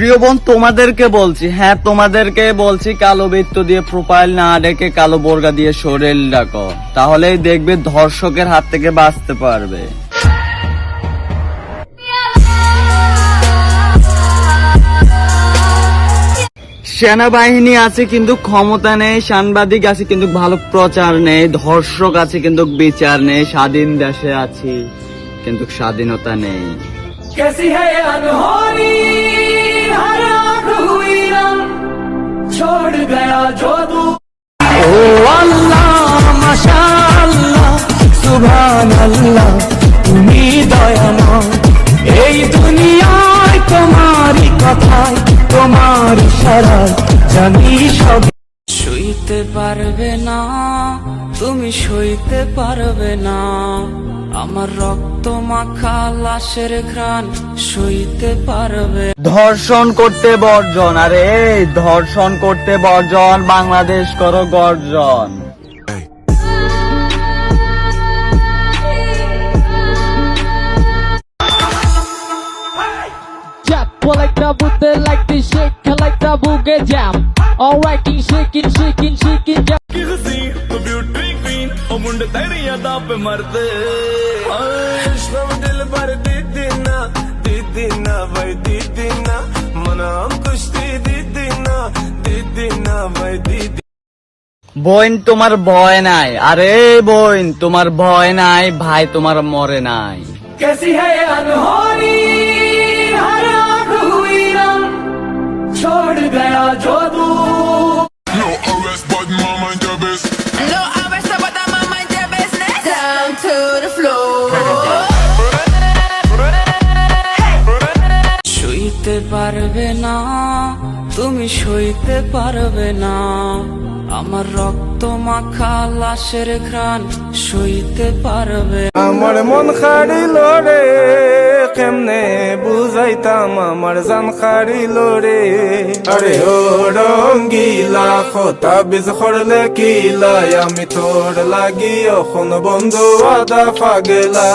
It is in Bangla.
প্রিয় বোন, তোমাদেরকে বলছি হ্যাঁ তোমাদেরকে বলছি, কালো বৃত্ত দিয়ে প্রোফাইল না ডেকে কালো বোরগা দিয়ে শরীর ডাকো। তাহলেই দেখবে ধর্ষকের হাত থেকে বাঁচতে পারবে। সেনাবাহিনী আছে কিন্তু ক্ষমতা নেই, সাংবাদিক আছে কিন্তু ভালো প্রচার নেই, ধর্ষক আছে কিন্তু বিচার নেই, স্বাধীন দেশে আছি কিন্তু স্বাধীনতা নেই। কথায় তোমার ইশারায় জানি সব। সইতে পারবে না তুমি সইতে পারবে না। আমার রক্ত মাখা লাশের ঘ্রাণ সইতে পারবে। ধর্ষণ করতে বর্জন আরে ধর্ষণ করতে বর্জন বাংলাদেশ করো গর্জন। Collector with the like this shit, collector booger jam. Alright, king shaking, shaking, shaking jam. Kirsi, the beauty queen, o munde teriya da pe marte. Aishram dil par de dena, de dena, vai de dena, manam kuch de de dena, de dena, vai de বইন তোমার ভয় নাই আরে বইন তোমার ভয় নাই ভাই তোমার মরে নাই কেসি হ্যাঁ गया जो तू No arrest, but my mind your best. No arrest, but I'm on my their business. Down to the floor. সইতে পারবে না তুমি সইতে পারবে না আমার রক্ত মাখা লাশের ঘ্রাণ সইতে পারবে আমার মন খাড়িল রে কেমনে বুঝাইতাম আমার জান খাড়িল রে? আরে ও রঙ্গিলা খোতা বীজ খরলে কিলা আমি তোর লাগি এখন বন্ধু, আদা পাগেলা।